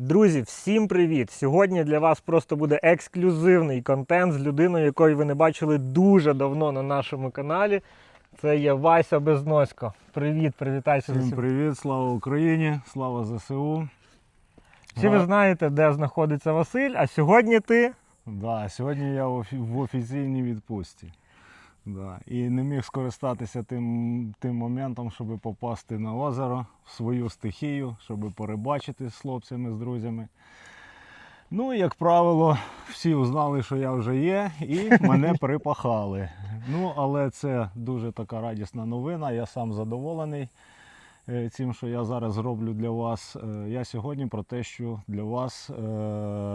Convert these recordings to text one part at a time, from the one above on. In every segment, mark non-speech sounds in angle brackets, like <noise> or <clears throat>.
Друзі, всім привіт! Сьогодні для вас просто буде ексклюзивний контент з людиною, якої ви не бачили дуже давно на нашому каналі. Це є Вася Безносько. Привіт, привітайся. Всім привіт, слава Україні, слава ЗСУ. Всі ви знаєте, де знаходиться Василь, а сьогодні ти. Да, сьогодні я в в офіційній відпустці. Да. І не міг скористатися тим, тим моментом, щоб попасти на озеро в свою стихію, щоб порибачити з хлопцями, з друзями. Ну, як правило, всі узнали, що я вже є, і мене <laughs> припахали. Ну, але це дуже така радісна новина. Я сам задоволений цим, що я зараз роблю для вас. Е, Я сьогодні про те, що для вас е,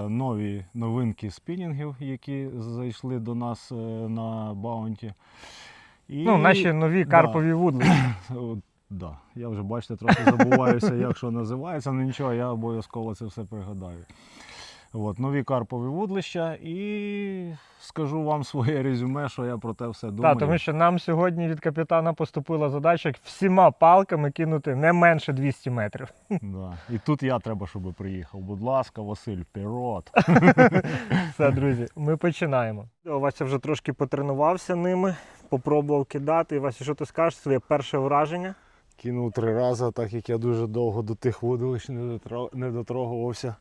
нові новинки спінінгів, які зайшли до нас е, на Баунті. І... Ну, наші нові Да. карпові вудли. <coughs> Да. Я вже бачите, трохи забуваюся, як що називається. але нічого, я обов'язково це все пригадаю. От, нові карпові вудлища і скажу вам <laughs> своє резюме, що я про те все думаю. Так, тому що нам сьогодні від капітана поступила задача всіма палками кинути не менше 200 метрів. Да. І тут я треба, щоб приїхав. Будь ласка, Василь, пірот. <laughs> Все, друзі, ми починаємо. Вася вже трошки потренувався ними, попробував кидати. Вася, що ти скажеш? Своє перше враження? Кинув три рази, так як я дуже довго до тих вудлищ не дотрогувався.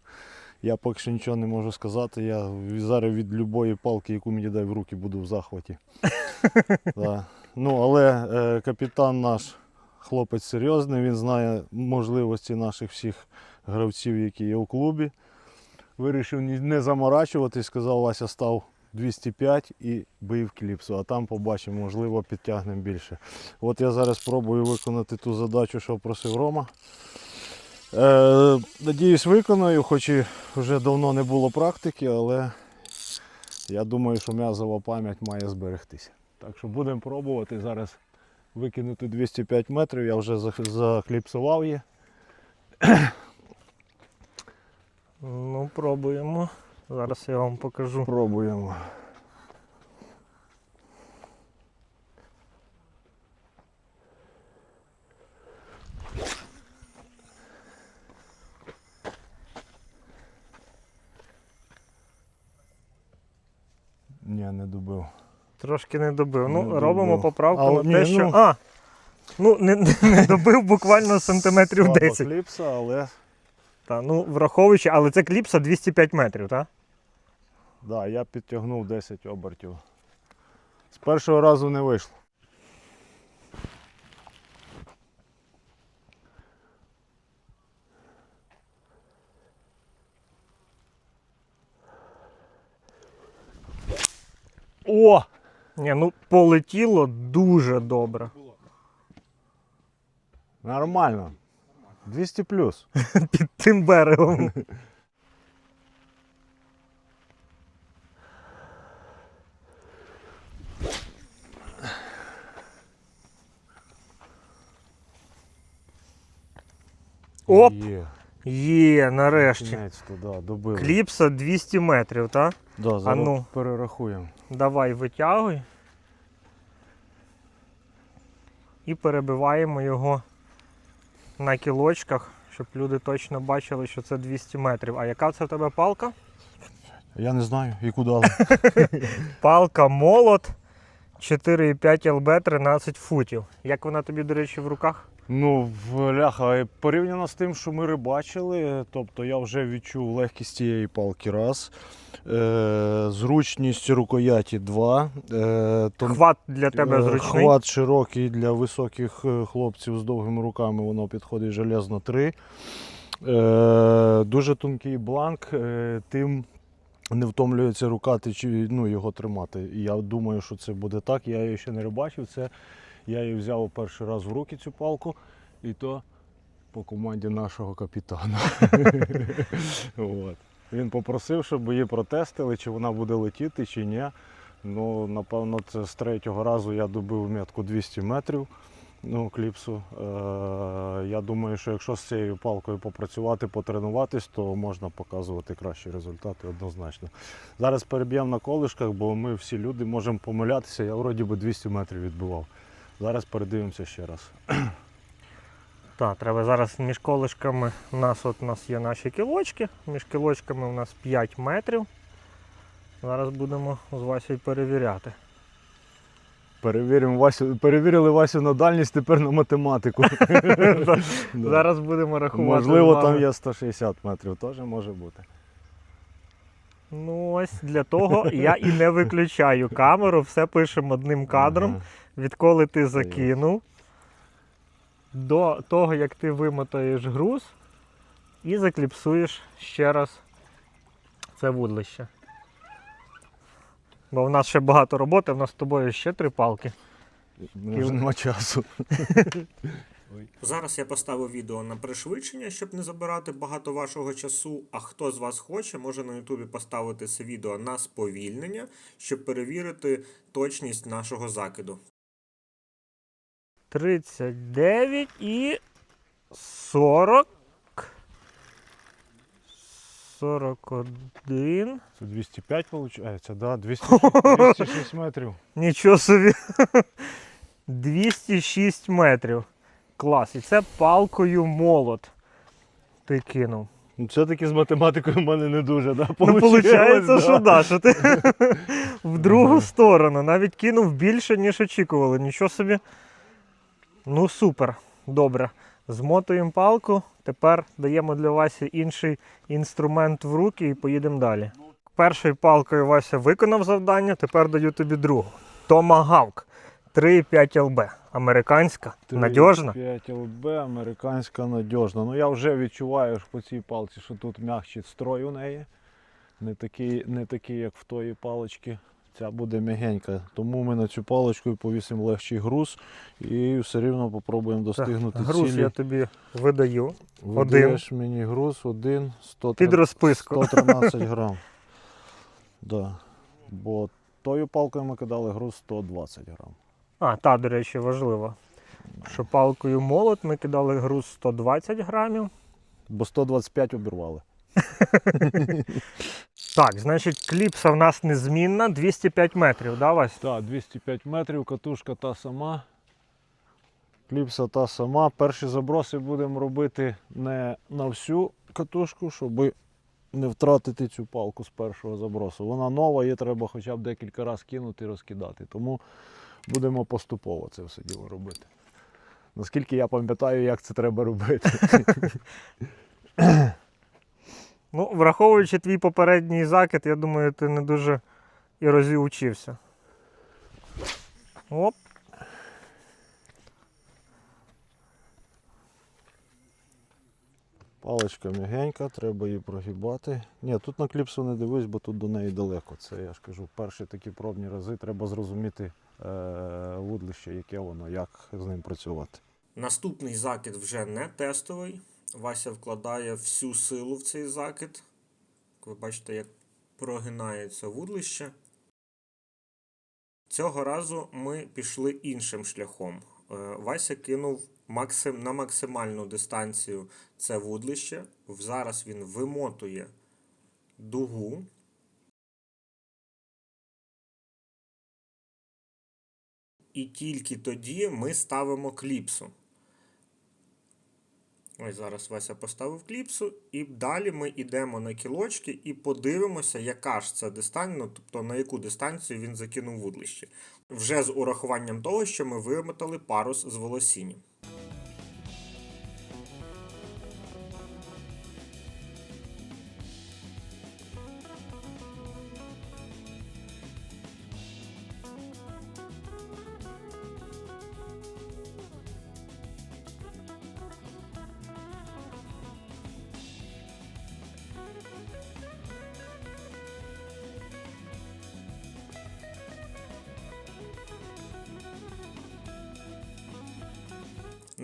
Я поки що нічого не можу сказати. Я зараз від будь-якої палки, яку мені дай в руки, буду в захваті. <laughs> Да. Ну, але е, капітан наш хлопець серйозний, він знає можливості наших всіх гравців, які є у клубі. Вирішив не заморачуватись, сказав, Вася став 205 і бив кліпсу, а там побачимо, можливо, підтягнемо більше. От я зараз спробую виконати ту задачу, що просив Рома. Е, надіюсь, виконаю, хоч і вже давно не було практики, але я думаю, що м'язова пам'ять має зберегтися. Так що будемо пробувати зараз викинути 205 метрів. Я вже закліпсував її. Ну, пробуємо. Зараз я вам покажу. Пробуємо. Ні, не добив. Трошки не добив. Ну, добив. робимо поправку Але на ні, те, що. ну- А! Ну, не, не- не добив буквально сантиметрів Слабо 10. кліпса, але Та, ну, враховуючи, але це кліпса 205 метрів, так? да, я підтягнув 10 обертів. З першого разу не вийшло. О! Ні, ну полетіло дуже добре. Нормально. 200 плюс. <laughs> Під тим берегом. Оп! Є. Є, нарешті. Туди, добили. Кліпса 200 метрів, так? Да, зараз ну. перерахуємо. Давай витягуй. І перебиваємо його на кілочках, щоб люди точно бачили, що це 200 метрів. А яка це в тебе палка? Я не знаю, яку дали. <laughs> Палка молот 4,5 ЛБ 13 футів. Як вона тобі, до речі, в руках? Ну, ляха, порівняно з тим, що ми рибачили, тобто я вже відчув легкість цієї палки раз. Е, зручність рукояті два. Е, тон- Хват для тебе е, зручний. Хват широкий для високих е, хлопців з довгими руками, воно підходить железно 3. Е, дуже тонкий бланк, е, тим не втомлюється рука ну, його тримати. Я думаю, що це буде так. Я ще не рибачив. Це я її взяв перший раз в руки цю палку, і то по команді нашого капітана. <laughs> Він попросив, щоб її протестили, чи вона буде летіти, чи ні. Ну, напевно, це з третього разу я добив метку 200 метрів. Ну, кліпсу. Е, я думаю, що якщо з цією палкою попрацювати, потренуватись, то можна показувати кращі результати однозначно. Зараз переб'ємо на колишках, бо ми всі люди можемо помилятися. Я вроді би 200 метрів відбивав. Зараз передивимося ще раз. <clears throat> Так, треба зараз між колишками. У нас от у нас є наші кілочки. Між кілочками у нас 5 метрів. Зараз будемо з Васею перевіряти. Перевіримо Васю, перевірили Васю на дальність, тепер на математику. <laughs> <laughs> Зараз будемо рахувати. Можливо, там є 160 метрів, теж може бути. Ну ось для того я і не виключаю камеру, все пишемо одним кадром. Відколи ти закинув до того, як ти вимотаєш груз і закліпсуєш ще раз це вудлище. Бо в нас ще багато роботи, в нас з тобою ще три палки. Вже нема часу. <laughs> Зараз я поставив відео на пришвидшення, щоб не забирати багато вашого часу. А хто з вас хоче, може на Ютубі поставити це відео на сповільнення, щоб перевірити точність нашого закиду. 39 і 40. 41. Це 205 виходить, да? 206, 206 метрів. Нічого собі. 206 метрів. Клас. І це палкою молот. Ти кинув. Ну, Все-таки з математикою в мене не дуже, да? Ну, виходить, що да, що ти <laughs> в другу сторону. Навіть кинув більше, ніж очікували. Нічого собі. Ну, супер. Добре. Змотуємо палку. Тепер даємо для Васі інший інструмент в руки і поїдемо далі. Першою палкою Вася виконав завдання, тепер даю тобі другу. Томагавк 3,5 ЛБ. Американська, надіжна. 5 ЛБ, американська надіжна. Ну я вже відчуваю по цій палці, що тут м'якший строй у неї. Не такий, не такий, як в тої палички. Ця буде м'ягенька. Тому ми на цю паличку повісимо легший груз і все рівно попробуємо Так, достигнути груз цілі. я тобі видаю. Видаєш мені груз один 100, Під розписку. 113 <laughs> грам. Да. Бо тою палкою ми кидали груз 120 грам. А, та, до речі, важливо. Що палкою молот ми кидали груз 120 грамів. Бо 125 обірвали. <laughs> Так, значить, кліпса в нас незмінна, 205 метрів, да, Вась? Так, 205 метрів, катушка та сама. Кліпса та сама. Перші заброси будемо робити не на всю катушку, щоб не втратити цю палку з першого забросу. Вона нова, її треба хоча б декілька разів кинути і розкидати. Тому будемо поступово це все діло робити. Наскільки я пам'ятаю, як це треба робити. Ну, враховуючи твій попередній закид, я думаю, ти не дуже і розіучився. Оп. Паличка м'ягенька, треба її прогибати. Ні, тут на кліпсу не дивись, бо тут до неї далеко. Це я ж кажу, перші такі пробні рази треба зрозуміти е, вудлище, яке воно, як з ним працювати. Наступний закид вже не тестовий. Вася вкладає всю силу в цей закид. Ви бачите, як прогинається вудлище. Цього разу ми пішли іншим шляхом. Е, Вася кинув максим, на максимальну дистанцію це вудлище. Зараз він вимотує дугу. І тільки тоді ми ставимо кліпсу. Ось зараз Вася поставив кліпсу, і далі ми йдемо на кілочки і подивимося, яка ж це дистанція, ну, тобто на яку дистанцію він закинув вудлище. Вже з урахуванням того, що ми вимотали парус з волосінням.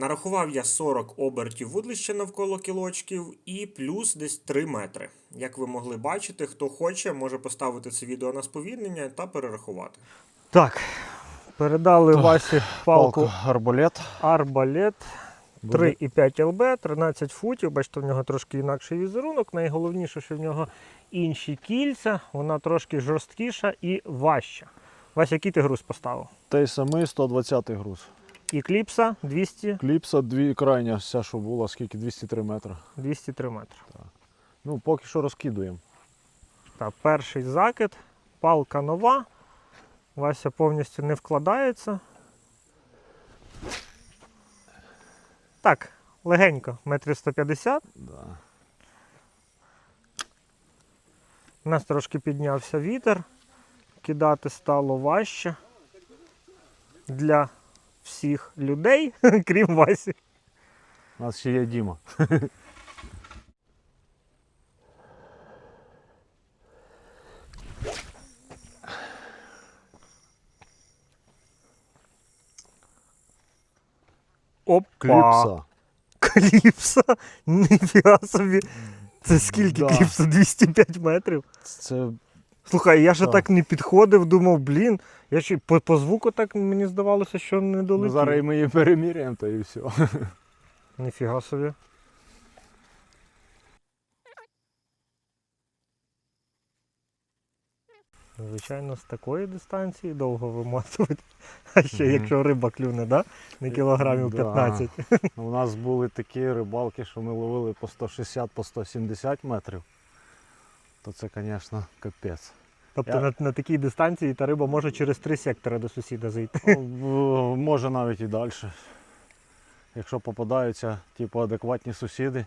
Нарахував я 40 обертів вудлища навколо кілочків і плюс десь 3 метри. Як ви могли бачити, хто хоче, може поставити це відео на сповільнення та перерахувати. Так. Передали Васі палку Палка арбалет. арбалет 3,5 ЛБ, 13 футів. Бачите, в нього трошки інакший візерунок. Найголовніше, що в нього інші кільця, вона трошки жорсткіша і важча. Вася, який ти груз поставив? Той самий 120 груз. І кліпса 200, Кліпса дві крайня, вся, що була, скільки 203 метри. 203 метри. Ну, поки що розкидуємо. Так, перший закид, палка нова. Вася повністю не вкладається. Так, легенько, метрів 150. Да. У нас трошки піднявся вітер. Кидати стало важче для всіх людей, <laughs> крім Васі. У нас ще є Діма. <laughs> Опа! Кліпса. Кліпса. <laughs> Ніфіга собі. Це скільки Да. кліпса? 205 метрів. Це Слухай, я ще Так. так не підходив, думав, блін. Я ще по, по звуку так мені здавалося, що не ну, долетів. зараз ми її переміряємо, то і все. Ніфіга собі. Звичайно, з такої дистанції довго вимотувати. <laughs> А ще Мгм. якщо риба клюне, да? на кілограмів Да. 15. У нас були такі рибалки, що ми ловили по 160, по 170 метрів. То це, звісно, капець. Тобто Я- на, на такій дистанції та риба може через три сектори до сусіда зайти. Ну, Може навіть і далі. Якщо попадаються типу, адекватні сусіди,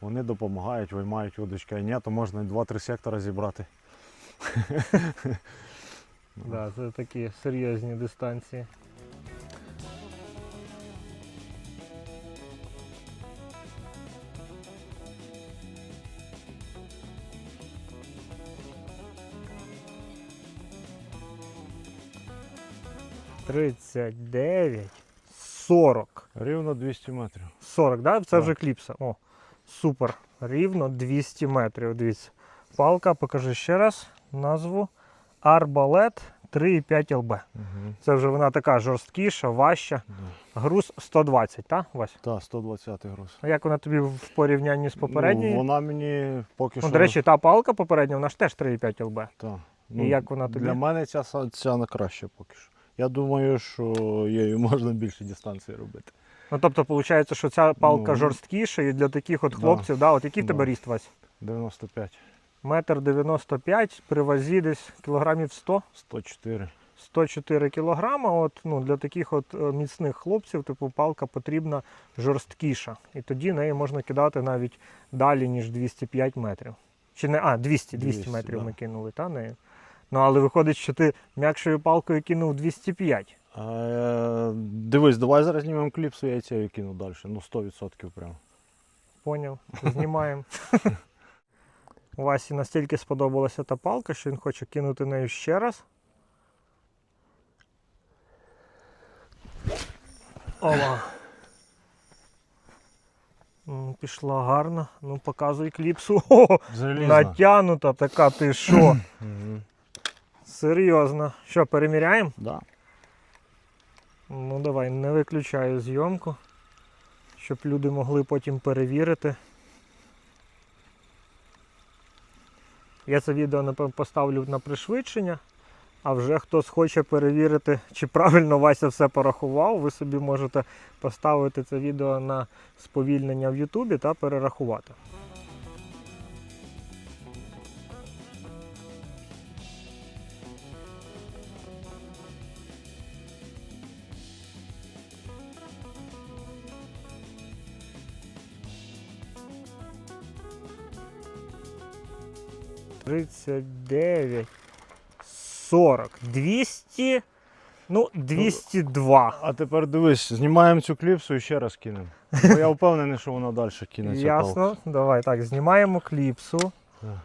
вони допомагають, виймають удочки. А ні, то можна і 2-3 сектора зібрати. Да, це такі серйозні дистанції. Тридцять дев'ять, сорок. Рівно 200 метрів. 40, да? Це Так. вже кліпса. О, супер. Рівно 200 метрів. Дивіться. Палка, покажи ще раз назву. Арбалет 3,5 ЛБ. Угу. Це вже вона така жорсткіша, важча. Груз 120, так, Вась? Так, 120 груз. А як вона тобі в порівнянні з попередньою? Ну, Ну, вона мені поки що. до речі, та палка попередня, вона ж теж 3,5 ЛБ. та. І як вона тобі? Для мене ця, ця на краще поки що. Я думаю, що її можна більше дистанції робити. Ну, тобто, виходить, що ця палка Ну, жорсткіша і для таких от да. хлопців, да, от який в Да. тебе ріст, Вась? 95, Метр 95, при вазі десь кілограмів 100. 104. 104 кілограма. От, ну, для таких от е, міцних хлопців, типу, палка потрібна жорсткіша. І тоді нею можна кидати навіть далі, ніж 205 метрів. Чи не, а, 200, 200, 200, метрів да. ми кинули, та нею. Ну, але виходить, що ти м'якшою палкою кинув 205. Е, дивись, давай зараз знімемо кліпсу, я і цією кину далі. Ну 100% прям. Поняв? Знімаємо. <laughs> Васі настільки сподобалася та палка, що він хоче кинути нею ще раз. Ова. Пішла гарно. Ну, показуй кліпсу. О, Залізна. натягнута така, ти що? Серйозно. Що, переміряємо? Да. Ну давай, не виключаю зйомку, щоб люди могли потім перевірити. Я це відео поставлю на пришвидшення, а вже хтось хоче перевірити, чи правильно Вася все порахував, ви собі можете поставити це відео на сповільнення в Ютубі та перерахувати. Тридцять дев'ять, сорок, двісті, ну, 202. А тепер дивись, знімаємо цю кліпсу і ще раз кинемо. Бо я впевнений, що вона далі кине ця палка. Ясно. Давай так, знімаємо кліпсу. Так.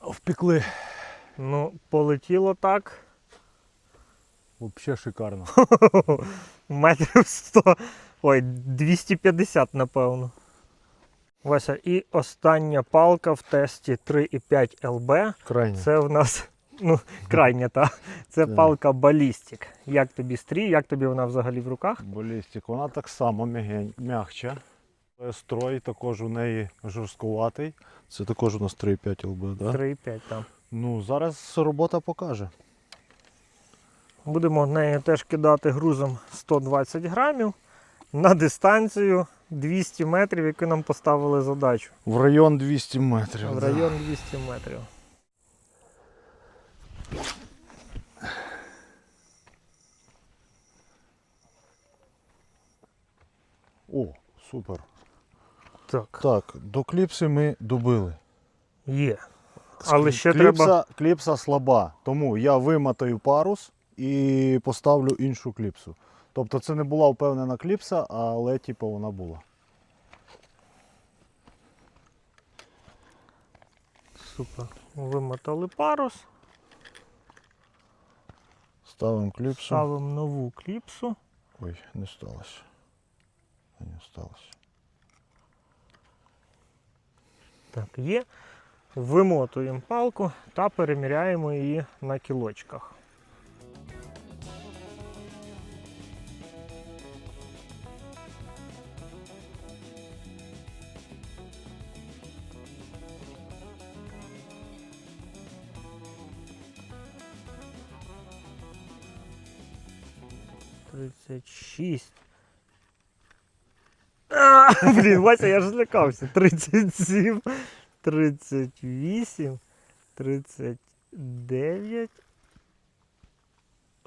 Впекли. Ну, полетіло так. Взагалі шикарно. <laughs> Метрів 100. Ой, 250, напевно. Вася, і остання палка в тесті 3,5 ЛБ. Крайне. Це в нас ну, крайня та. Це Так. палка Балістик. Як тобі стрій, як тобі вона взагалі в руках? Балістик, вона так само м'ягча. Е, Строй також у неї жорсткуватий. Це також у нас 3,5 ЛБ, да? 3,5 там. Ну, зараз робота покаже. Будемо нею теж кидати грузом 120 грамів на дистанцію 200 метрів, яку нам поставили задачу. В район 200 метрів. В да. район 200 метрів. О, супер. Так, Так, до кліпси ми добили. є. Але ще кліпса, треба. кліпса слаба, тому я вимотаю парус і поставлю іншу кліпсу. Тобто це не була впевнена кліпса, але типу вона була. Супер. Вимотали парус, Ставимо кліпсу. ставимо нову кліпсу. Ой, не сталося. Не сталося. Так, є. Вимотуємо палку та переміряємо її на кілочках. Тридцять шість. А, <laughs> Блін, Вася, я ж злякався. 37, 38, 39,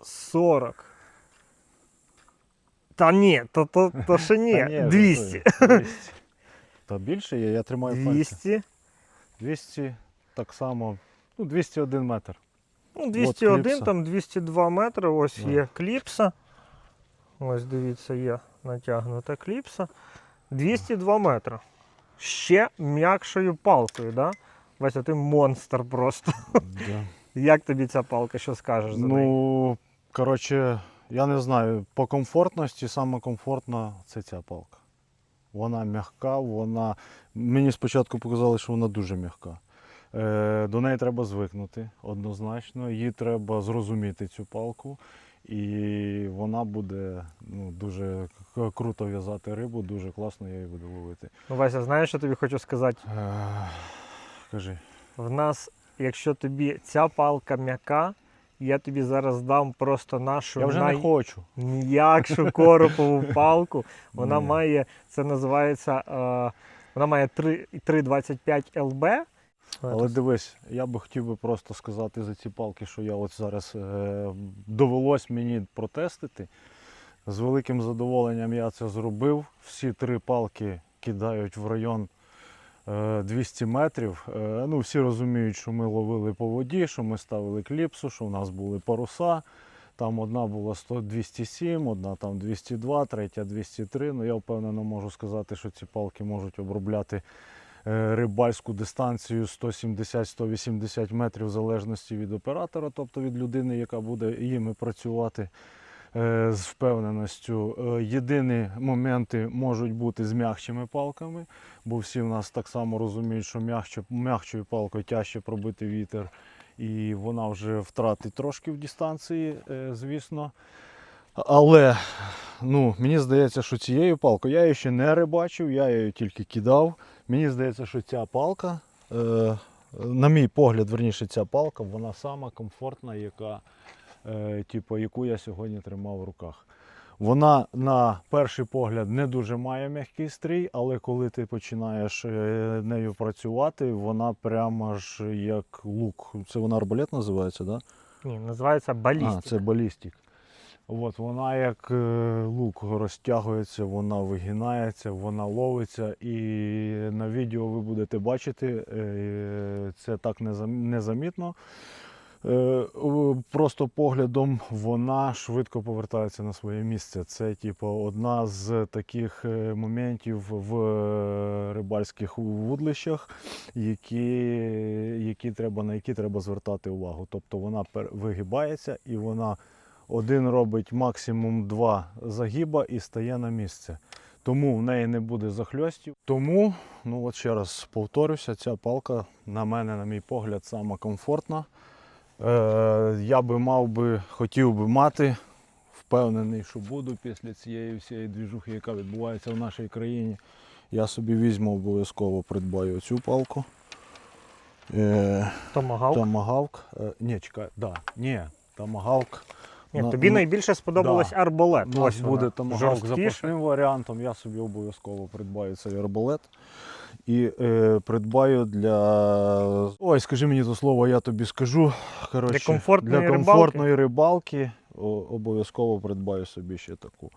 40. Та ні, то, то, то ще ні. <laughs> Та ні, 200. жартую, 200. Та більше є, я тримаю пальці. 200. 200 так само, ну 201 метр. Ну, 201, кліпса. там 202 метри. Ось Да. є кліпса. Ось дивіться, є натягнута кліпса. 202 метри. Ще м'якшою палкою, да? Вася, ти монстр просто. Да. <laughs> Як тобі ця палка, що скажеш за неї? Ну, коротше, я не знаю, по комфортності саме комфортна це ця палка. Вона м'яка, вона. Мені спочатку показали, що вона дуже м'яка. Е, до неї треба звикнути однозначно. Її треба зрозуміти цю палку. І вона буде ну, дуже круто в'язати рибу, дуже класно я її буду ловити. Ну, Вася, знаєш, що тобі хочу сказати? Е, кажи. В нас, якщо тобі ця палка м'яка, я тобі зараз дам просто нашу Я вже не хочу. найм'якшу коропову <laughs> палку. Вона Ні. має, це називається, е, вона має 3 3,25 ЛБ. Але дивись, я би хотів би просто сказати за ці палки, що я от зараз е, довелось мені протестити. З великим задоволенням я це зробив. Всі три палки кидають в район е, 200 метрів. Е, ну, всі розуміють, що ми ловили по воді, що ми ставили кліпсу, що в нас були паруса. Там одна була 100 207, одна там 202, третя 203. Ну я впевнено можу сказати, що ці палки можуть обробляти рибальську дистанцію 170-180 метрів в залежності від оператора, тобто від людини, яка буде їми працювати е, з впевненістю. Е, Єдині моменти можуть бути з м'якшими палками, бо всі в нас так само розуміють, що м'якчою палкою тяжче пробити вітер, і вона вже втратить трошки в дистанції, е, звісно. Але ну, мені здається, що цією палкою я її ще не рибачив, я її тільки кидав. Мені здається, що ця палка, е, на мій погляд, верніше, ця палка, вона сама комфортна, яка, е, типу, яку я сьогодні тримав в руках. Вона на перший погляд не дуже має м'який стрій, але коли ти починаєш е, нею працювати, вона прямо ж як лук. Це вона арбалет називається, так? Да? Ні, називається балістика. А, це балістик. От, вона як е, лук розтягується, вона вигинається, вона ловиться. І на відео ви будете бачити, е, це так незамітно. Е, Просто поглядом вона швидко повертається на своє місце. Це типу, одна з таких моментів в рибальських вудлищах, які, які треба, на які треба звертати увагу. Тобто вона вигибається і вона один робить максимум два загиба і стає на місце. Тому в неї не буде захльостів. Тому, ну от ще раз повторюся, ця палка на мене, на мій погляд, сама комфортна. Е, я би мав би, хотів би мати, впевнений, що буду після цієї всієї двіжухи, яка відбувається в нашій країні. Я собі візьму обов'язково придбаю цю палку. Е, Томагавк. Томагавк. Е, ні, чекай, да, ні, Томагавк. Ні, на- тобі ну, найбільше сподобалось да. арбалет. У нас Ось буде томагавк запасним варіантом. Я собі обов'язково придбаю цей арбалет. І е, придбаю для. Ой, скажи мені то слово, я тобі скажу. Коротше, Для комфортної для комфортної рибалки рибалки обов'язково придбаю собі ще таку.